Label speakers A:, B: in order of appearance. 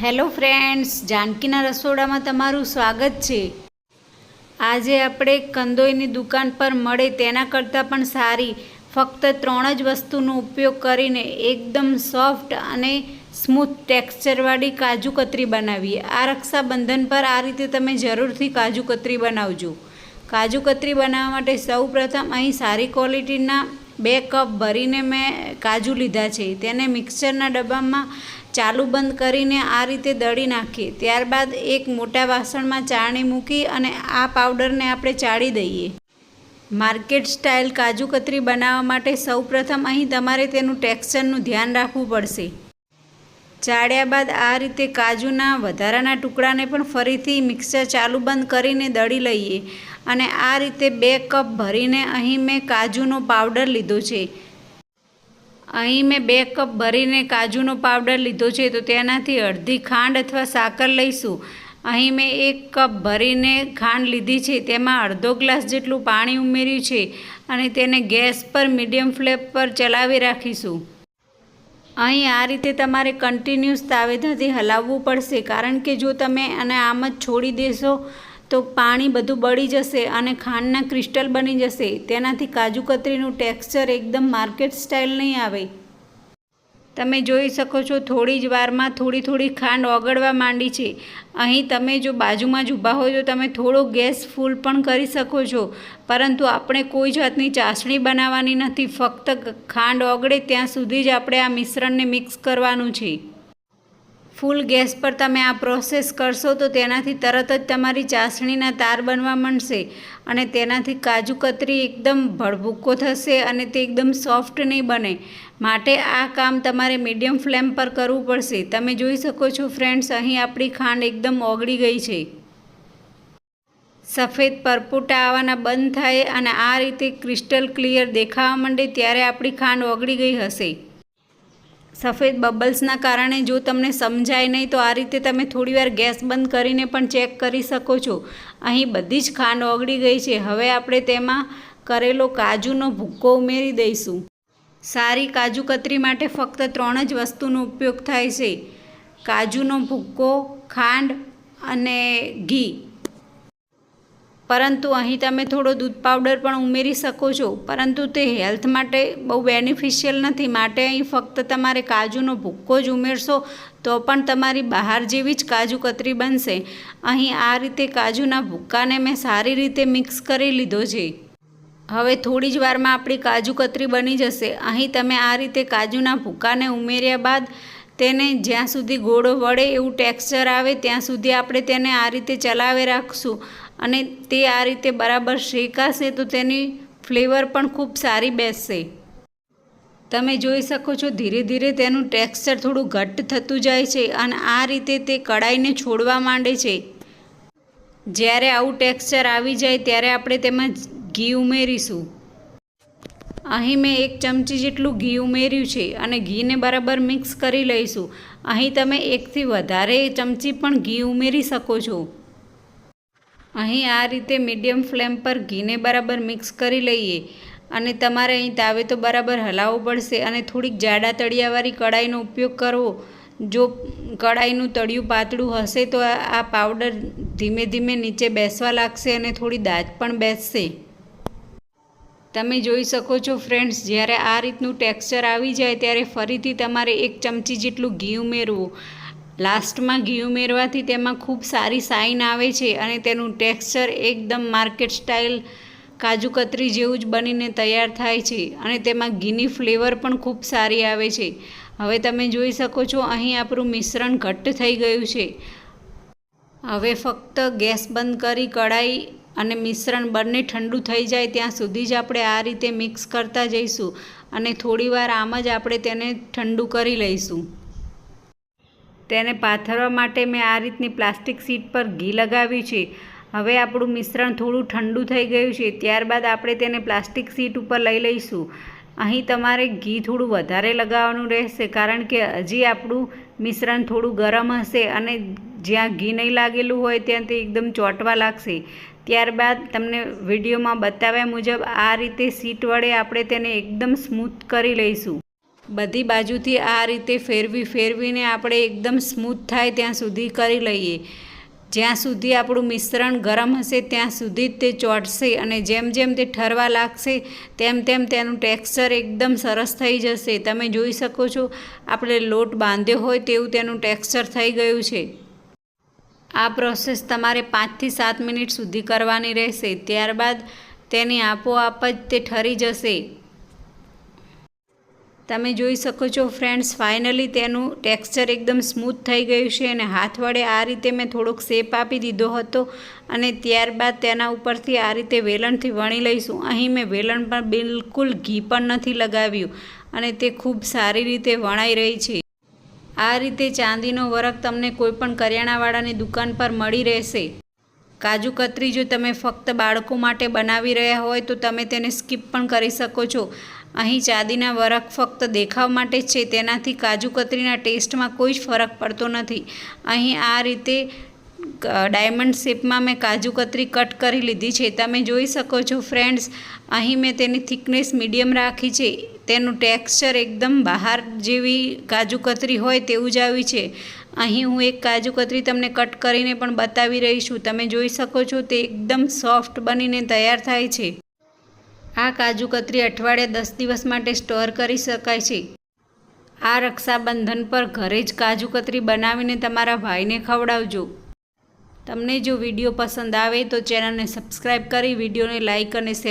A: Hello friends, જાનકીના રસોડામાં તમારું સ્વાગત છે. આજે આપણે કંદોઈની દુકાન પર મળે તેના કરતાં પણ સારી, ફક્ત ત્રણ જ વસ્તુનો ઉપયોગ કરીને એકદમ સોફ્ટ અને સ્મૂથ ટેક્સચરવાળી કાજુ કતરી બનાવીએ. આ રક્ષાબંધન પર આ રીતે તમે જરૂરથી કાજુ કતરી બનાવજો. કાજુ કતરી બનાવવા માટે સૌ પ્રથમ અહીં સારી ક્વોલિટીના બે કપ ભરીને મેં કાજુ લીધા છે. તેને મિક્સરના ડબ્બામાં ચાલુ બંધ કરીને આ રીતે દળી નાખીએ ત્યારબાદ એક મોટા વાસણમાં ચાળણી મૂકી અને આ પાવડરને આપણે ચાળી દઈએ. માર્કેટ સ્ટાઇલ કાજુ કતરી બનાવવા માટે સૌપ્રથમ અહીં તમારે તેનું ટેક્સચરનું ધ્યાન રાખવું પડશે. ચાળ્યા બાદ આ રીતે કાજુના વધારાના ટુકડાને પણ ફરીથી મિક્સર ચાલુ બંધ કરીને દળી લઈએ અને આ રીતે બે કપ ભરીને અહીં મેં કાજુનો પાવડર લીધો છે. અહીં મેં બે કપ ભરીને કાજુનો પાવડર લીધો છે, તો તેનાથી અડધી ખાંડ અથવા સાકર લઈશું. અહીં મેં એક કપ ભરીને ખાંડ લીધી છે, તેમાં અડધો ગ્લાસ જેટલું પાણી ઉમેર્યું છે અને તેને ગેસ પર મીડિયમ ફ્લેમ પર ચલાવી રાખીશું. અહીં આ રીતે તમારે કન્ટિન્યુઅસ તાવેધાથી હલાવવું પડશે, કારણ કે જો તમે આને આમ જ છોડી દેશો તો પાણી બધું બળી જશે અને ખાંડના ક્રિસ્ટલ બની જશે. તેનાથી કાજુ કતરીનું ટેક્સચર એકદમ માર્કેટ સ્ટાઇલ નહીં આવે. તમે જોઈ શકો છો થોડી જ વારમાં થોડી થોડી ખાંડ ઓગળવા માંડી છે. અહીં તમે જો બાજુમાં જ ઊભા હોય તો તમે થોડો ગેસ ફૂલ પણ કરી શકો છો. પરંતુ આપણે કોઈ જાતની ચાસણી બનાવવાની નથી. ફક્ત ખાંડ ઓગળે ત્યાં સુધી જ આપણે આ મિશ્રણને મિક્સ કરવાનું છે. ફૂલ ગેસ પર તમે આ પ્રોસેસ કરશો તો તેનાથી તરત જ તમારી ચાસણીના તાર બનવા માંડશે અને તેનાથી કાજુ કતરી એકદમ ભળભૂકો થશે અને તે એકદમ સોફ્ટ નહીં બને. માટે આ કામ તમારે મીડિયમ ફ્લેમ પર કરવું પડશે. તમે જોઈ શકો છો ફ્રેન્ડ્સ, અહીં આપણી ખાંડ એકદમ ઓગળી ગઈ છે. સફેદ પરપોટા આવવાના બંધ થાય અને આ રીતે ક્રિસ્ટલ ક્લિયર દેખાવા માંડે ત્યારે આપણી ખાંડ ઓગળી ગઈ હશે. સફેદ બબલ્સના કારણે જો તમને સમજાય નહીં, તો આ રીતે તમે થોડીવાર ગેસ બંધ કરીને પણ ચેક કરી શકો છો. અહીં બધી જ ખાંડ ઓગળી ગઈ છે. હવે આપણે તેમાં કરેલો કાજુનો ભૂક્કો ઉમેરી દઈશું. સારી કાજુ કતરી માટે ફક્ત ત્રણ જ વસ્તુનો ઉપયોગ થાય છે. કાજુનો ભૂક્કો, ખાંડ અને ઘી. પરંતુ અહીં તમે થોડો દૂધ પાવડર પણ ઉમેરી શકો છો. પરંતુ તે હેલ્થ માટે બહુ બેનિફિશિયલ નથી. માટે અહીં ફક્ત તમારે કાજુનો ભૂક્કો જ ઉમેરશો તો પણ તમારી બહાર જેવી જ કાજુ કતરી બનશે. અહીં આ રીતે કાજુના ભૂક્કાને મેં સારી રીતે મિક્સ કરી લીધો છે. હવે થોડી જ વારમાં આપણી કાજુ કતરી બની જશે. અહીં તમે આ રીતે કાજુના ભૂક્કાને ઉમેર્યા બાદ તેને જ્યાં સુધી ગોળો વળે એવું ટેક્સચર આવે, ત્યાં સુધી આપણે તેને આ રીતે ચલાવી રાખશું. અને તે આ રીતે બરાબર શેકાશે તો તેની ફ્લેવર પણ ખૂબ સારી બેસશે. તમે જોઈ શકો છો ધીરે ધીરે તેનું ટેક્સચર થોડું ઘટ્ટ થતું જાય છે અને આ રીતે તે કડાઈને છોડવા માંડે છે. જ્યારે આવું ટેક્સચર આવી જાય ત્યારે આપણે તેમાં ઘી ઉમેરીશું. અહીં મેં એક ચમચી જેટલું ઘી ઉમેર્યું છે અને ઘીને બરાબર મિક્સ કરી લઈશું. અહીં તમે એકથી વધારે ચમચી પણ ઘી ઉમેરી શકો છો. અહીં આ રીતે મીડિયમ ફ્લેમ પર ઘીને બરાબર મિક્સ કરી લઈએ. અને તમારે અહીં તાવે તો બરાબર હલાવવો પડશે અને થોડીક જાડા તળિયાવાળી કડાઈનો ઉપયોગ કરવો. જો કડાઈનું તળિયું પાતળું હશે તો આ પાવડર ધીમે ધીમે નીચે બેસવા લાગશે અને થોડી દાજ પણ બેસશે. તમે જોઈ શકો છો ફ્રેન્ડ્સ, જ્યારે આ રીતનું ટેક્સચર આવી જાય ત્યારે ફરીથી તમારે એક ચમચી જેટલું ઘી ઉમેરવું. લાસ્ટમાં ઘી ઉમેરવાથી તેમાં ખૂબ સારી સાઇન આવે છે અને તેનું ટેક્સચર એકદમ માર્કેટ સ્ટાઇલ કાજુ કતરી જેવું જ બનીને તૈયાર થાય છે અને તેમાં ઘીની ફ્લેવર પણ ખૂબ સારી આવે છે. હવે તમે જોઈ શકો છો, અહીં આપણું મિશ્રણ ઘટ્ટ થઈ ગયું છે. હવે ફક્ત ગેસ બંધ કરી કઢાઈ અને મિશ્રણ બંને ઠંડુ થઈ જાય ત્યાં સુધી જ આપણે આ રીતે મિક્સ કરતા જઈશું અને થોડીવાર આમ જ આપણે તેને ઠંડુ કરી લઈશું. તેને પાથરવા માટે મેં આ રીતની પ્લાસ્ટિક સીટ પર ઘી લગાવ્યું છે. હવે આપણું મિશ્રણ થોડું ઠંડુ થઈ ગયું છે, ત્યારબાદ આપણે તેને પ્લાસ્ટિક સીટ ઉપર લઈ લઈશું. અહીં તમારે ઘી થોડું વધારે લગાવવાનું રહેશે, કારણ કે હજી આપણું મિશ્રણ થોડું ગરમ હશે અને જ્યાં ઘી નહીં લાગેલું હોય ત્યાં તે એકદમ ચોંટવા લાગશે. ત્યારબાદ તમને વિડીયોમાં બતાવ્યા મુજબ આ રીતે સીટ વડે આપણે તેને એકદમ સ્મૂથ કરી લઈશું. બધી બાજુથી આ રીતે ફેરવી ફેરવીને આપણે એકદમ સ્મૂથ થાય ત્યાં સુધી કરી લઈએ. જ્યાં સુધી આપણું મિશ્રણ ગરમ હશે, ત્યાં સુધી જ તે ચોંટશે અને જેમ જેમ તે ઠરવા લાગશે, તેમ તેમ તેનું ટેક્સચર એકદમ સરસ થઈ જશે. તમે જોઈ શકો છો, આપણે લોટ બાંધ્યો હોય તેવું તેનું ટેક્સચર થઈ ગયું છે. આ પ્રોસેસ તમારે પાંચથી સાત મિનિટ સુધી કરવાની રહેશે. ત્યારબાદ તેની આપોઆપ જ તે ઠરી જશે. તમે જોઈ શકો છો ફ્રેન્ડ્સ, ફાઇનલી તેનું ટેક્સચર એકદમ સ્મૂથ થઈ ગયું છે અને હાથ વડે આ રીતે મેં થોડોક શેપ આપી દીધો હતો અને ત્યારબાદ તેના ઉપરથી આ રીતે વેલણથી વણી લઈશું. અહીં મેં વેલણ પર બિલકુલ ઘી પણ નથી લગાવ્યું અને તે ખૂબ સારી રીતે વણાઈ રહી છે. આ રીતે ચાંદીનો વરખ તમને કોઈપણ કરિયાણાવાળાની દુકાન પર મળી રહેશે. કાજુ કતરી જો તમે ફક્ત બાળકો માટે બનાવી રહ્યા હોય તો તમે તેને સ્કીપ પણ કરી શકો છો. અહીં ચાંદીના વરખ ફક્ત દેખાવ માટે છે, તેનાથી કાજુ કતરીના ટેસ્ટમાં કોઈ જ ફરક પડતો નથી. અહીં આ રીતે ડાયમંડ શેપમાં મેં કાજુ કતરી કટ કરી લીધી છે. તમે જોઈ શકો છો ફ્રેન્ડ્સ, અહીં મેં તેની થિકનેસ મીડિયમ રાખી છે. તેનું ટેક્સચર એકદમ બહાર જેવી કાજુ કતરી હોય તેવું જ આવી છે. અહીં હું એક કાજુ કતરી તમને કટ કરીને પણ બતાવી રહી છું. તમે જોઈ શકો છો તે એકદમ સોફ્ટ બનીને તૈયાર થાય છે. આ કાજુ કતરી અઠવાડિયા દસ દિવસ માટે સ્ટોર કરી શકાય છે. આ રક્ષાબંધન પર ઘરે જ કાજુ કતરી બનાવીને તમારા ભાઈને ખવડાવજો. તમને જો વીડિયો પસંદ આવે તો ચેનલને સબસ્ક્રાઈબ કરી વિડીયોને લાઇક અને શેર